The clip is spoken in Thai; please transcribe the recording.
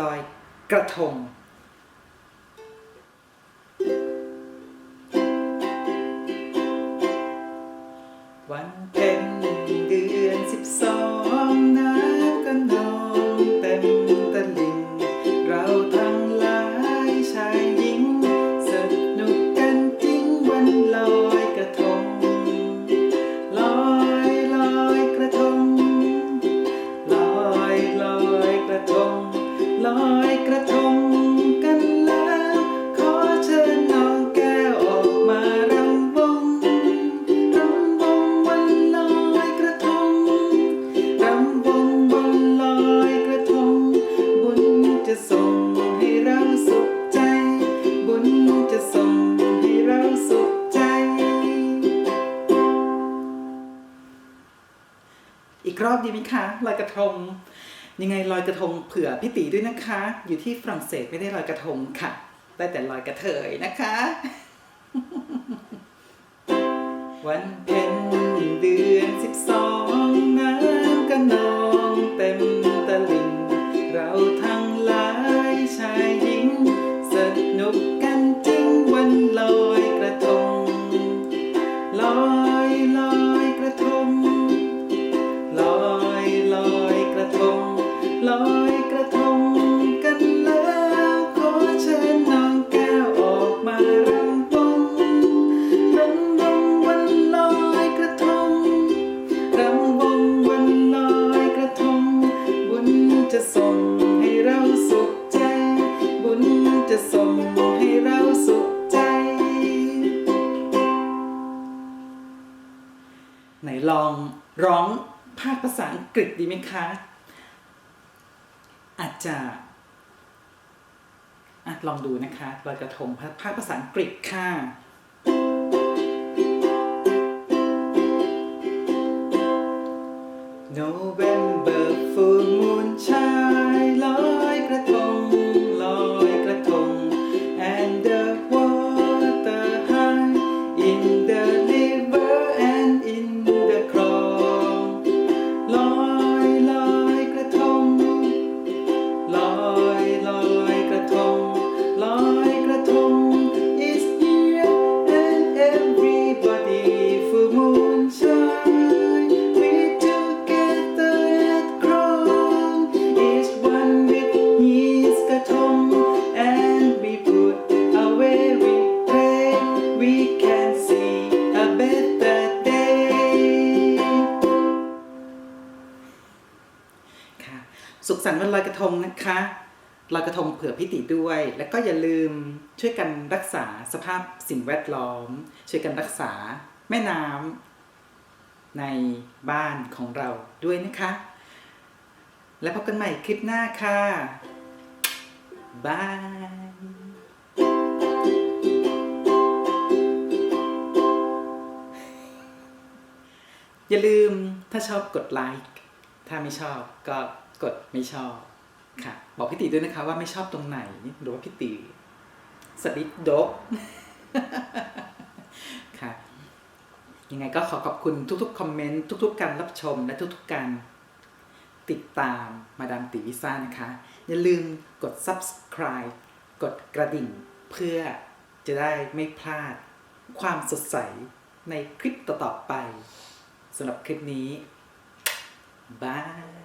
ลอยกระทง อยกระทงกันแล้ว ขอเชิญน้องแก้วออกมารำวงรำวงวันลอยกระทงรำวงวันลอยกระทง บุญจะส่งให้เราสุขใจ บุญจะส่งให้เราสุขใจ อีกรอบดีไหมคะลอยกระทง ยังไงลอยกระทงเผื่อพี่ตีด้วยนะคะ อยู่ที่ฝรั่งเศสไม่ได้ลอยกระทงค่ะ ได้แต่ลอยกระเทยนะคะ วันเพ็ญเดือนสิบสองน้ำก็นองเต็มตลิ่งเราทั้งหลายชายหญิงสนุกกันจริงวันลอยกระ ลองร้องภาคภาษาอังกฤษดีไหมคะ อาจจะอะลองดูนะคะลอยกระทงภาภาคภาษาอังกฤษค่ะ สุขสันต์วันลอยกระทงนะคะลอยกระทงเผื่อพิติด้วย แล้วก็อย่าลืมช่วยกันรักษาสภาพสิ่งแวดล้อม ช่วยกันรักษาแม่น้ำในบ้านของเราด้วยนะคะ และพบกันใหม่คลิปหน้าค่ะบายอย่าลืมถ้าชอบกดไลค์ ถ้าไม่ชอบก็ กดไม่ชอบค่ะ บอกพี่ตีด้วยนะคะว่าไม่ชอบตรงไหนหรือว่าพี่ตีสดิดดกค่ะ ยังไงก็ขอขอบคุณทุกๆคอมเมนต์ทุก ๆ การรับชมและทุกๆการติดตามมาดามตีวิซ่านะคะ อย่าลืมกด subscribe กดกระดิ่งเพื่อจะได้ไม่พลาดความสดใสในคลิปต่อๆไปสำหรับคลิปนี้บาย